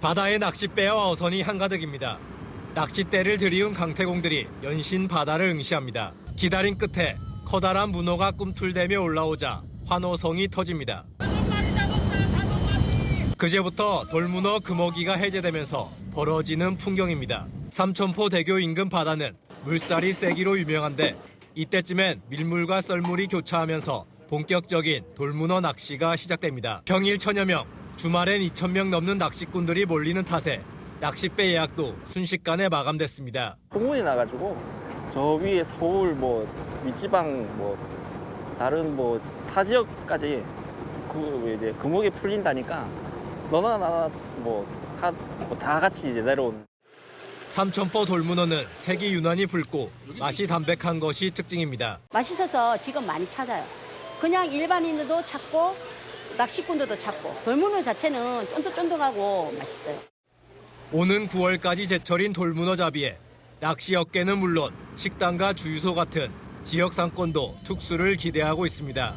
바다에 낚싯배와 어선이 한가득입니다. 낚싯대를 들이운 강태공들이 연신 바다를 응시합니다. 기다린 끝에 커다란 문어가 꿈틀대며 올라오자 환호성이 터집니다. 그제부터 돌문어 금어기가 해제되면서 벌어지는 풍경입니다. 삼천포 대교 인근 바다는 물살이 세기로 유명한데 이때쯤엔 밀물과 썰물이 교차하면서 본격적인 돌문어 낚시가 시작됩니다. 평일 천여 명, 주말엔 2천 명 넘는 낚시꾼들이 몰리는 탓에 낚싯배 예약도 순식간에 마감됐습니다. 공문이 나가지고 저 위에 서울 뭐 윗지방 뭐 다른 뭐 타 지역까지 그 이제 금옥이 풀린다니까 너나 나나 뭐다 같이 이제 내려오는 삼천포 돌문어는 색이 유난히 붉고 맛이 담백한 것이 특징입니다. 맛있어서 지금 많이 찾아요. 그냥 일반인들도 찾고 낚시꾼들도 찾고 돌문어 자체는 쫀득쫀득하고 맛있어요. 오는 9월까지 제철인 돌문어 잡이에 낚시 업계는 물론 식당과 주유소 같은 지역 상권도 특수를 기대하고 있습니다.